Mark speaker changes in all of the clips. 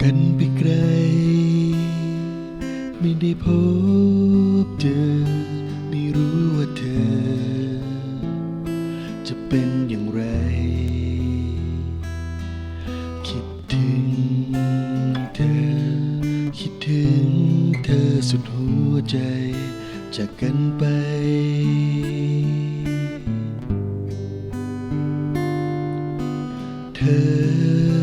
Speaker 1: กันไปไกล ไม่ได้พบเจอ ไม่รู้ว่าเธอ จะเป็นอย่างไร คิดถึงเธอ คิดถึงเธอสุดหัวใจ จากกันไป เธอ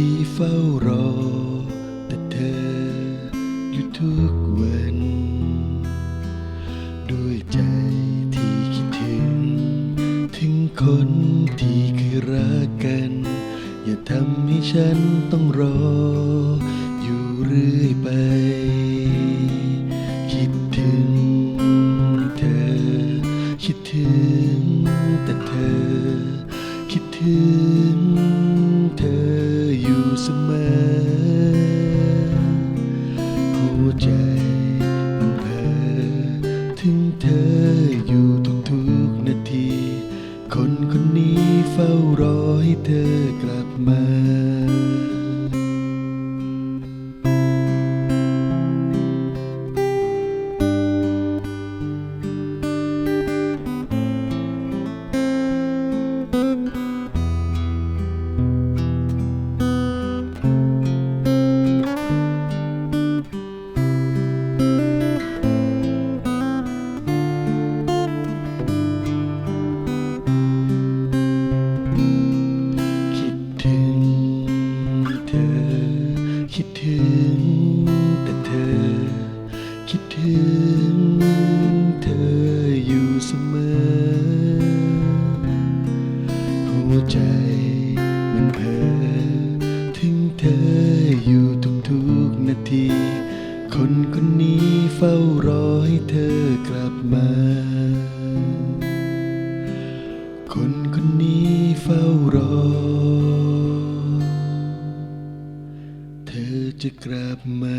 Speaker 1: ที่เฝ้ารอ แต่เธออยู่ทุกวัน ด้วยใจที่คิดถึง ถึงคนที่เคยรักกัน อย่าทำให้ฉันต้องรอ อยู่เรื่อยไป คิดถึงเธอ คิดถึงแต่เธอ คิดถึง สมอ หัวใจมันเพ้อถึงเธออยู่ทุกๆนาที คนคนนี้เฝ้ารอให้เธอกลับมา คิดถึงเธออยู่เสมอ หัวใจมันเพ้อถึงเธออยู่ทุกๆนาที คนคนนี้เฝ้ารอให้เธอกลับมา คนคนนี้เฝ้ารอ เธอจะกลับมา